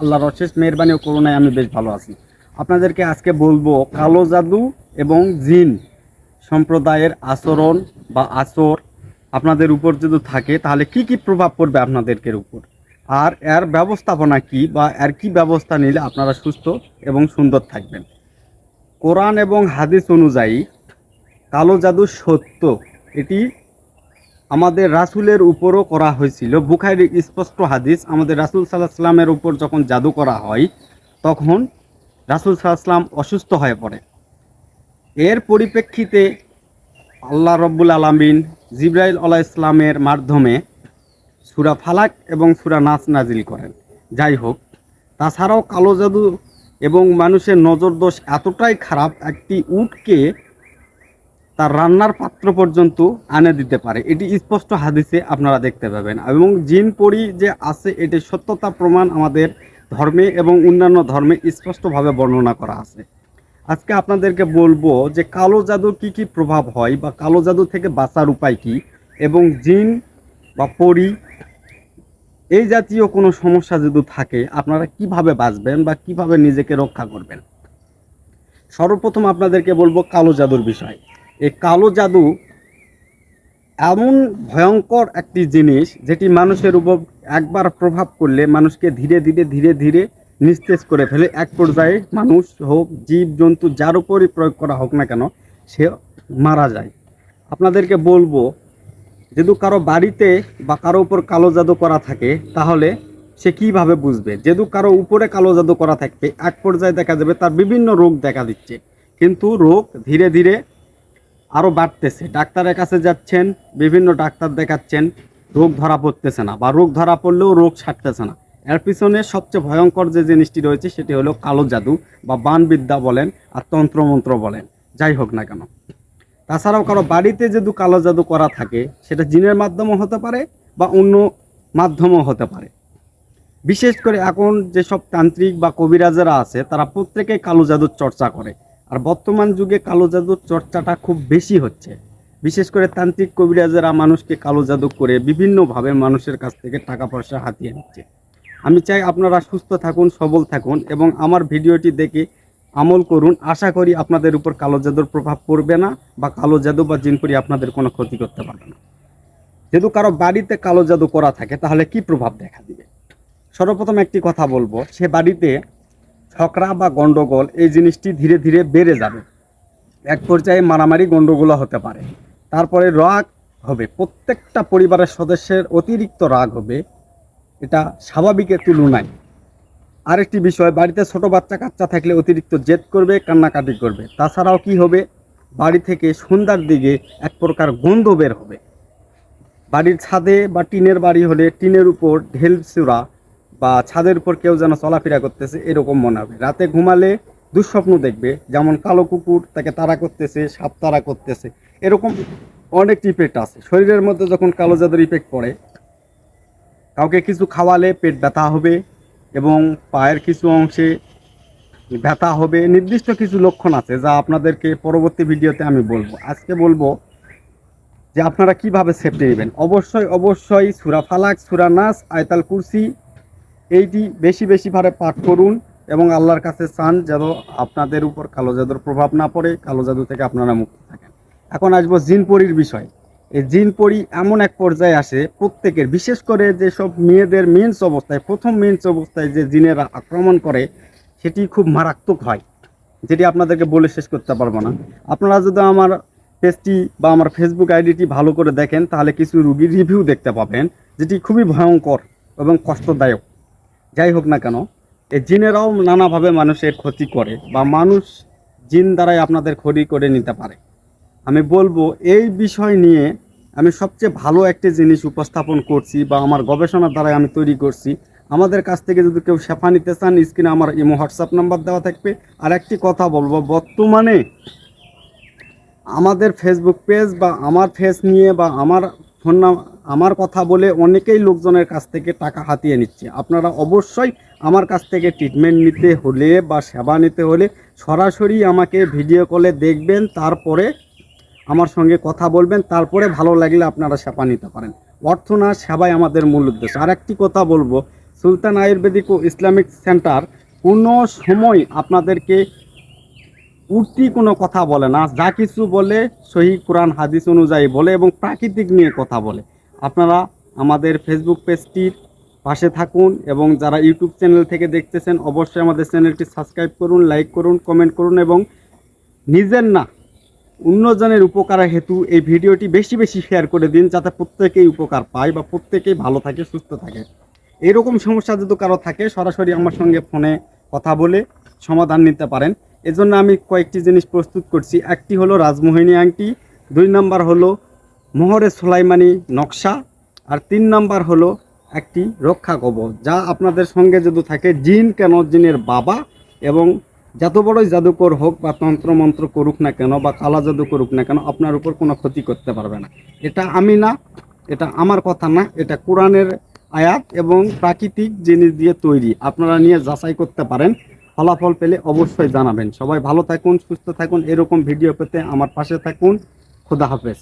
আল্লাহর অশেষ মেহরবানি ও করুণায় আমি বেশ ভালো আছি। আপনাদেরকে আজকে বলব কালো জাদু এবং জিন সম্প্রদায়ের আচরণ বা আচর আপনাদের উপর যদি থাকে, তাহলে কি কি প্রভাব পড়বে আপনাদেরকে উপর? আর এর ব্যবস্থাপনা কি বা এর কি ব্যবস্থা নিলে আপনারা সুস্থ এবং সুন্দর থাকবেন? কোরআন এবং হাদিস অনুযায়ী কালো জাদু সত্য, এটি আমাদের রাসুলের উপরও করা হয়েছিল। বুখারি স্পষ্ট হাদিস, আমাদের রাসুল সাল্লাহ সাল্লামের উপর যখন জাদু করা হয়, তখন রাসুল সাল্লাহ সাল্লাম অসুস্থ হয়ে পড়ে। এর পরিপ্রেক্ষিতে আল্লাহ রব্বুল আলমিন জিব্রাইল আলাহ ইসলামের মাধ্যমে সুরা ফালাক এবং সুরা নাচ নাজিল করেন। যাই হোক, তাছাড়াও কালো জাদু এবং মানুষের নজর দোষ এতটাই খারাপ, একটি উটকে তার রান্নার পাত্র পর্যন্ত আনে দিতে পারে। এটি স্পষ্ট হাদিসে আপনারা দেখতে পাবেন। এবং জিন পরি যে আছে, এটি সত্যতা প্রমাণ আমাদের ধর্মে এবং অন্যান্য ধর্মে স্পষ্টভাবে বর্ণনা করা আছে। আজকে আপনাদেরকে বলব যে কালো জাদুর কি কি প্রভাব হয় বা কালো জাদু থেকে বাঁচার উপায় কি? এবং জিন বা পরি, এই জাতীয় কোনো সমস্যা যদি থাকে, আপনারা কীভাবে বাঁচবেন বা কীভাবে নিজেকে রক্ষা করবেন? সর্বপ্রথম আপনাদেরকে বলব কালো জাদুর বিষয়। এই কালো জাদু এমন ভয়ঙ্কর একটি জিনিস যেটি মানুষের উপর একবার প্রভাব করলে মানুষকে ধীরে ধীরে ধীরে ধীরে নিস্তেজ করে ফেলে। এক পর্যায়ে মানুষ হোক, জীব, জন্তু, যার উপরই প্রয়োগ করা হোক না কেন, সে মারা যায়। আপনাদেরকে বলব, যদি কারও বাড়িতে বা কারও উপর কালো জাদু করা থাকে, তাহলে সে কীভাবে বুঝবে? যেহেতু কারও উপরে কালো জাদু করা থাকবে এক পর্যায়ে দেখা যাবে তার বিভিন্ন রোগ দেখা দিচ্ছে। কিন্তু রোগ ধীরে ধীরে আরও বাড়তেছে। ডাক্তারের কাছে যাচ্ছেন, বিভিন্ন ডাক্তার দেখাচ্ছেন, রোগ ধরা পড়তেছে না বা রোগ ধরা পড়লেও রোগ ছাড়তেছে না। এর পিছনে সবচেয়ে ভয়ঙ্কর যে জিনিসটি রয়েছে সেটি হলো কালো জাদু বা বানবিদ্যা বলেন আর তন্ত্রমন্ত্র বলেন। যাই হোক না কেন। তাছাড়াও কারও বাড়িতে যদি কালো জাদু করা থাকে, সেটা জিনের মাধ্যমও হতে পারে বা অন্য মাধ্যমও হতে পারে। বিশেষ করে এখন যেসব তান্ত্রিক বা কবিরাজেরা আছে, তারা প্রত্যেকেই কালো জাদুর চর্চা করে। আর বর্তমান যুগে কালো জাদুর চর্চাটা খুব বেশি হচ্ছে। বিশেষ করে তান্ত্রিক কবিরাজেরা মানুষকে কালো জাদু করে বিভিন্নভাবে মানুষের কাছ থেকে টাকা পয়সা হাতিয়ে নিচ্ছে। আমি চাই আপনারা সুস্থ থাকুন, সবল থাকুন এবং আমার ভিডিওটি দেখে আমল করুন। আশা করি আপনাদের উপর কালো জাদুর প্রভাব পড়বে না বা কালো জাদু বা জিনপুরি আপনাদের কোনো ক্ষতি করতে পারবে না। যেহেতু কারও বাড়িতে কালো জাদু করা থাকে, তাহলে কি প্রভাব দেখা দিবে? সর্বপ্রথম একটি কথা বলব, সে বাড়িতে ঝগড়া বা গন্ডগোল এই জিনিসটি ধীরে ধীরে বেড়ে যাবে। এক পর্যায়ে মারামারি গন্ডগোল হতে পারে। তারপরে রাগ হবে। প্রত্যেকটা পরিবারের সদস্যের অতিরিক্ত রাগ হবে। এটা স্বাভাবিকের তুলনায়। আরেকটি বিষয়, বাড়িতে ছোট বাচ্চা কাচ্চা থাকলে অতিরিক্ত জেদ করবে, কান্নাকাটি করবে। তাছাড়াও কি হবে? বাড়ি থেকে সন্ধ্যার দিকে এক প্রকার গন্ধ বের হবে। বাড়ির ছাদে বা টিনের বাড়ি হলে টিনের উপর ঢেল চূড়া বা ছাদের উপর কেউ যেন চলাফেরা করতেছে, এরকম মনে হবে। রাতে ঘুমালে দুঃস্বপ্ন দেখবে, যেমন কালো কুকুর তাকে তারা করতেছে, সাপ তারা করতেছে, এরকম অনেক ইফেক্ট আছে। শরীরের মধ্যে যখন কালো জাদুর ইফেক্ট পড়ে, কাউকে কিছু খাওয়ালে পেট ব্যথা হবে এবং পায়ের কিছু অংশে ব্যথা হবে, নির্দিষ্ট কিছু লক্ষণ আছে যা আপনাদেরকে পরবর্তী ভিডিওতে আমি বলব। আজকে বলব যে আপনারা কীভাবে সেফটি নেবেন? অবশ্যই অবশ্যই সুরা ফালাক, সুরা নাস, আয়তাল কুরসি এইটি বেশি বেশি ভাবে পাঠ করুন এবং আল্লাহর কাছে চান যেন আপনাদের উপর কালো জাদুর প্রভাব না পড়ে, কালো জাদু থেকে আপনারা মুক্ত থাকেন। এখন আসব জিনপরির বিষয়। এই জিনপরি এমন এক পর্যায়ে আসে, প্রত্যেকের, বিশেষ করে যেসব মেয়েদের মেন্স অবস্থায়, প্রথম মেন্স অবস্থায় যে জিনেরা আক্রমণ করে, সেটি খুব মারাত্মক হয়, যেটি আপনাদেরকে বলে শেষ করতে পারব না। আপনারা যদি আমার পেজটি বা আমার ফেসবুক আইডিটি ভালো করে দেখেন, তাহলে কিছু রুগীর রিভিউ দেখতে পাবেন, যেটি খুবই ভয়ঙ্কর এবং কষ্টদায়ক। যাই হোক না কেন, এই জিনেরাও নানাভাবে মানুষের ক্ষতি করে বা মানুষ জিন দ্বারাই আপনাদের ক্ষতি করে নিতে পারে। আমি বলব, এই বিষয় নিয়ে আমি সবচেয়ে ভালো একটি জিনিস উপস্থাপন করছি বা আমার গবেষণার দ্বারাই আমি তৈরি করছি। আমাদের কাছ থেকে যদি কেউ শেফা নিতে চান, স্ক্রিনে আমার ইমো, হোয়াটসঅ্যাপ নাম্বার দেওয়া থাকবে। আর একটি কথা বলব, বর্তমানে আমাদের ফেসবুক পেজ বা আমার ফেস নিয়ে বা আমার ফোন নাম আমার কথা বলে অনেকেই লোকজনের কাছ থেকে টাকা হাতিয়ে নিচ্ছে। আপনারা অবশ্যই আমার কাছ থেকে ট্রিটমেন্ট নিতে হলে বা সেবা নিতে হলে সরাসরি আমাকে ভিডিও কলে দেখবেন, তারপরে আমার সঙ্গে কথা বলবেন, তারপরে ভালো লাগলে আপনারা সেবা নিতে পারেন। অর্থ না, সেবাই আমাদের মূল উদ্দেশ্য। আর একটি কথা বলব, সুলতান আয়ুর্বেদিক ও ইসলামিক সেন্টার কোনো সময় আপনাদেরকে উঠতি কোনো কথা বলে না, যা কিছু বলে সহি কোরআন, হাদিস অনুযায়ী বলে এবং প্রাকৃতিক নিয়ে কথা বলে। আপনারা আমাদের ফেসবুক পেজটির পাশে থাকুন এবং যারা ইউটিউব চ্যানেল থেকে দেখতেছেন, অবশ্যই আমাদের চ্যানেলটি সাবস্ক্রাইব করুন লাইক করুন কমেন্ট করুন এবং নিজের না, অন্যজনের উপকার হেতু এই ভিডিওটি বেশি বেশি শেয়ার করে দিন যাতে প্রত্যেকেই উপকার পায় বা প্রত্যেকেই ভালো থাকে, সুস্থ থাকে। এরকম সমস্যা যদি কারও থাকে, সরাসরি আমার সঙ্গে ফোনে কথা বলে সমাধান নিতে পারেন। এজন্য আমি কয়েকটি জিনিস প্রস্তুত করছি। একটি হলো রাজমোহিনী আংটি, দুই নাম্বার হলো মোহরে সোলাইমানি নকশা। আর তিন নাম্বার হলো একটি রক্ষা কবচ যা আপনাদের সঙ্গে যদি থাকে, জিন কেন জিনের বাবা এবং যত বড়ই জাদুকর হোক বা তন্ত্র মন্ত্র করুক না কেন বা কালা জাদু করুক না কেন, আপনার উপর কোনো ক্ষতি করতে পারবে না। এটা আমি না, এটা আমার কথা না, এটা কোরআনের আয়াত এবং প্রাকৃতিক জিনিস দিয়ে তৈরি। আপনারা নিয়ে যাচাই করতে পারেন, ফলাফল পেলে অবশ্যই জানাবেন। সবাই ভালো থাকুন, সুস্থ থাকুন, এরকম ভিডিও পেতে আমার পাশে থাকুন। খুদা হাফেজ।